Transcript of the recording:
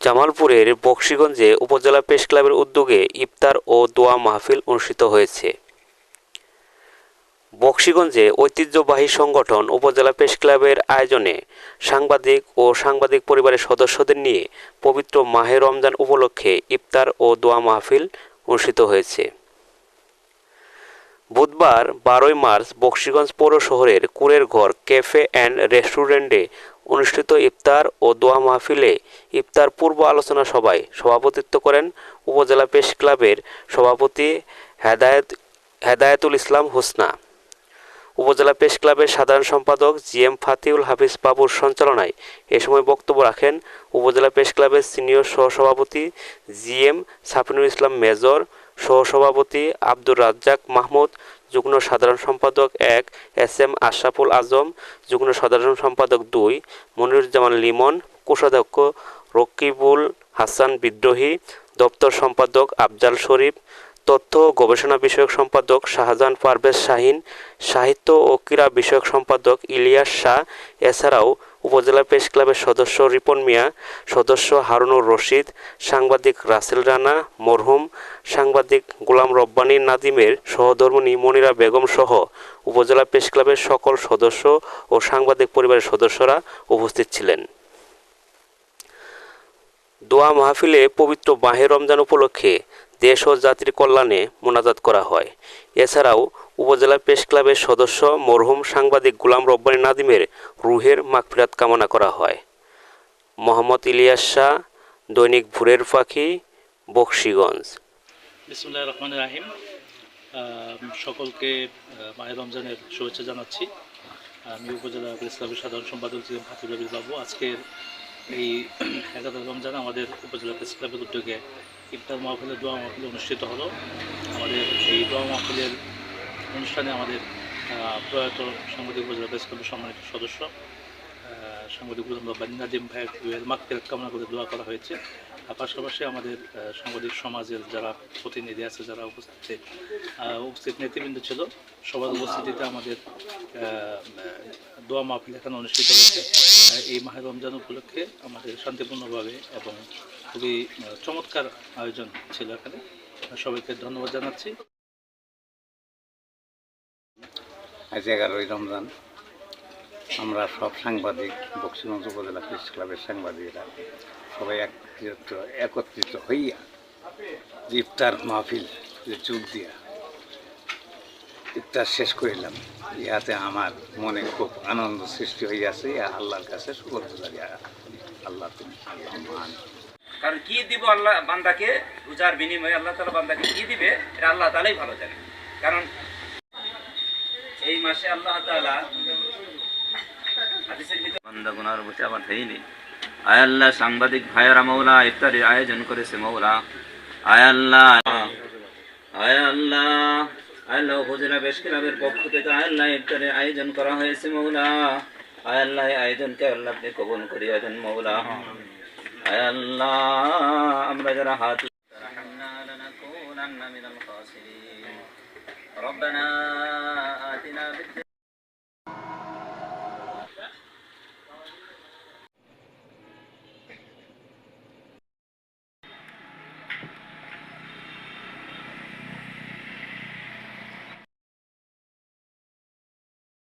জামালপুরের বক্সিগঞ্জে উপজেলা প্রেস ক্লাবের উদ্যোগে ইফতার ও দোয়া মাহফিল অনুষ্ঠিত হয়েছে। বক্সিগঞ্জে ঐতিহ্যবাহী সংগঠন উপজেলা প্রেস ক্লাবের আয়োজনে সাংবাদিক ও সাংবাদিক পরিবারের সদস্যদের নিয়ে পবিত্র মাহে রমজান উপলক্ষে ইফতার ও দোয়া মাহফিল অনুষ্ঠিত হয়েছে। বুধবার বারোই মার্চ বক্সিগঞ্জ পৌর শহরের কুরের ঘর, ক্যাফে অ্যান্ড রেস্টুরেন্টে অনুষ্ঠিত ইফতার ও দোয়া মাহফিলে ইফতার পূর্ব আলোচনা সভায় সভাপতিত্ব করেন উপজেলা প্রেস ক্লাবের সভাপতি হেদায়ত, হেদায়েতুল ইসলাম হোসনা। উপজেলা প্রেস ক্লাবের সাধারণ সম্পাদক জি এম ফাতিউল হাফিজ বাবুর সঞ্চালনায় এ সময় বক্তব্য রাখেন উপজেলা প্রেস ক্লাবের সিনিয়র সহসভাপতি G M Safinul Islam major সহসভাপতি আব্দুর রাজ্জাক মাহমুদ, যুগ্ম সাধারণ সম্পাদক এক এস এম আশরাফুল আজম, যুগ্ম সাধারণ সম্পাদক দুই মনিরুজ্জামান লিমন, কোষাধ্যক্ষ রকিবুল হাসান বিদ্রোহী, দপ্তর সম্পাদক আফজাল শরীফ, তথ্য ও গবেষণা বিষয়ক সম্পাদক শাহজাহান পারভেজ শাহিন, সাহিত্য ও ক্রীড়া বিষয়ক সম্পাদক ইলিয়াস শাহ, এছাড়াও উপজেলা প্রেস ক্লাবের সদস্য রিপন মিয়া, সদস্য হারুনুর রশিদ, সাংবাদিক রাসেল রানা, মরহুম, সাংবাদিক গোলাম রব্বানী নাদিমের সহধর্মিণী মনিরা বেগম সহ উপজেলা প্রেস ক্লাবের সকল সদস্য ও সাংবাদিক পরিবারের সদস্যরা উপস্থিত ছিলেন। দোয়া মাহফিলে পবিত্র মাহে রমজান উপলক্ষে দেশ ও জাতির কল্যাণে মোনাজাত করা হয়। এছাড়াও উপজেলা প্রেস ক্লাবের সদস্য মরহুম সাংবাদিক গোলাম রব্বানী নাদিমের রুহের মাগফিরাত কামনা করা হয়। মোহাম্মদ ইলিয়াস শাহ, দৈনিক ভুরের পাখি বক্সিগঞ্জ। রাহিম। সকলকে মায়ের রমজানের শুভেচ্ছা জানাচ্ছি। আমি উপজেলা প্রেস ক্লাবের সাধারণ সম্পাদক ছিলাম রবির বাবু আজকের এই এগারো রমজান আমাদের উপজেলা প্রেস ক্লাবের উদ্যোগে ইফতার মাহফিলের দোয়া মাহফিল অনুষ্ঠিত হলো। আমাদের এই দোয়া মাহফিলের অনুষ্ঠানে আমাদের প্রয়াত সাংবাদিক উপজেলা প্রেস ক্লাবের সম্মানিত সদস্য সাংবাদিক নাজিম ভাইয়ের মাগফিরাত কামনা করে দোয়া করা হয়েছে। আর পাশাপাশি আমাদের সাংবাদিক সমাজের যারা প্রতিনিধি আছে, যারা উপস্থিত উপস্থিত নেতৃবৃন্দ ছিল, সবার উপস্থিতিতে আমাদের দোয়া মাহফিল এখানে অনুষ্ঠিত হয়েছে। এই মাহের রমজান উপলক্ষে আমাদের শান্তিপূর্ণভাবে এবং খুবই চমৎকার আয়োজন ছিল এখানে। সবাইকে ধন্যবাদ জানাচ্ছি। আজ এগারোই রমজান। আমরা সব সাংবাদিক, বক্সিগঞ্জ উপজেলা প্রেস ক্লাবের সাংবাদিকরা সবাই একত্রিত একত্রিত হইয়া ইফতার মাহফিল যে যোগ দিয়া ইফতার শেষ করিলাম, ইহাতে আমার মনে খুব আনন্দ সৃষ্টি হইয়াছে, ইহা আল্লাহর কাছে শুকর গুজারি আল্লাহ তুমি মহান। কারণ কি দিব আল্লাহ বান্দাকে? রোজার বিনিময়ে আল্লাহ তালা বান্দাকে কি দিবে? এটা আল্লাহ তালাই ভালো জানে। কারণ এই মাসে আল্লাহ তালা বসে আবার হয়নি। আয় সাংবাদিক ভাইয়েরা মৌলা ইফতারের আয়োজন করেছে মৌলা। আয় আল্লাহ, আয় আয় আল্লাহ হুজুরা বেশ ক্লাবের পক্ষ থেকে আল্লাহ ইফতারের আয়োজন করা হয়েছে মৌলা। আয় আল্লাহ আয়োজনকে আল্লাহ আপনি কবুল করিয়া দেন মৌলা। আয় আল্লাহ, আমরা যারা হাত ربنا آتنا في